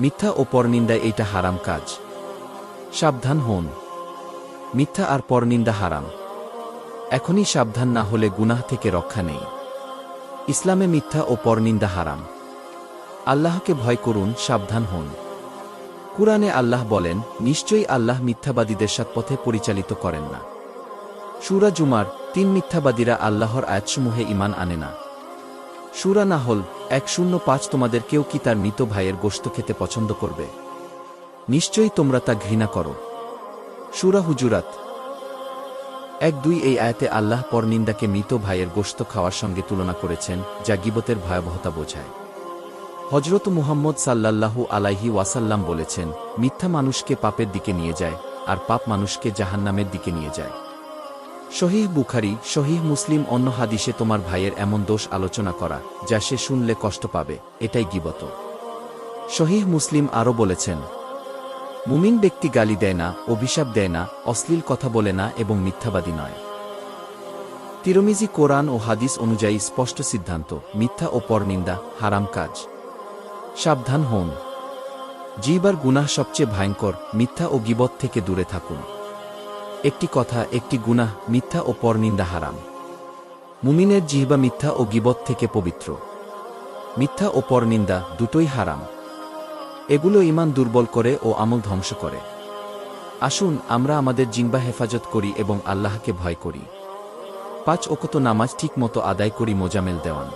মিথ্যা ও পরনিন্দা এইটা হারাম কাজ। সাবধান হন। মিথ্যা আর পরনিন্দা হারাম। এখনই সাবধান না হলে গুনাহ থেকে রক্ষা নেই। ইসলামে মিথ্যা ও পরনিন্দা হারাম। আল্লাহকে ভয় করুন, সাবধান হন। কুরআনে আল্লাহ বলেন, নিশ্চয়ই আল্লাহ মিথ্যাবাদীদের সৎপথে পরিচালিত করেন না। সুরা জুমার তিন মিথ্যাবাদীরা আল্লাহর আয়াতসমূহে ইমান আনে না। সুরা না হল এক শূন্য পাঁচ তোমাদের কেউ কি তার মৃত ভাইয়ের গোশত খেতে পছন্দ করবে? নিশ্চয়ই তোমরা তা ঘৃণা করো। সুরা হুজুরাত। এক দুই এই আয়াতে আল্লাহ পরনিন্দাকে মৃত ভাইয়ের গোশত খাওয়ার সঙ্গে তুলনা করেছেন, যা গিবতের ভয়াবহতা বোঝায়। হজরত মুহাম্মদ সাল্লাল্লাহু আলাইহি ওয়াসাল্লাম বলেছেন, মিথ্যা মানুষকে পাপের দিকে নিয়ে যায়, আর পাপ মানুষকে জাহান্নামের দিকে নিয়ে যায়। শহীহ বুখারি শহীহ মুসলিম অন্য হাদিসে তোমার ভাইয়ের এমন দোষ আলোচনা করা, যা সে শুনলে কষ্ট পাবে, এটাই গিবত। শহীহ মুসলিম আরও বলেছেন, মুমিন ব্যক্তি গালি দেয় না, অভিশাপ দেয় না, অশ্লীল কথা বলে না এবং মিথ্যাবাদী নয়। তিরমিজি কোরআন ও হাদিস অনুযায়ী স্পষ্ট সিদ্ধান্ত, মিথ্যা ও পরনিন্দা, হারাম কাজ। সাবধান হন। জিবার গুনাহ সবচেয়ে ভয়ঙ্কর, মিথ্যা ও গিবত থেকে দূরে থাকুন। একটি কথা, একটি গুনাহ, মিথ্যা ও পরনিন্দা হারাম। মুমিনের জিহবা মিথ্যা ও গিবত থেকে পবিত্র। মিথ্যা ও পরনিন্দা দুটোই হারাম। এগুলো ইমান দুর্বল করে ও আমল ধ্বংস করে। আসুন, আমরা আমাদের জিম্বা হেফাজত করি এবং আল্লাহকে ভয় করি। পাঁচ ওকত নামাজ ঠিক মতো আদায় করি মোজামেল দেওয়ান।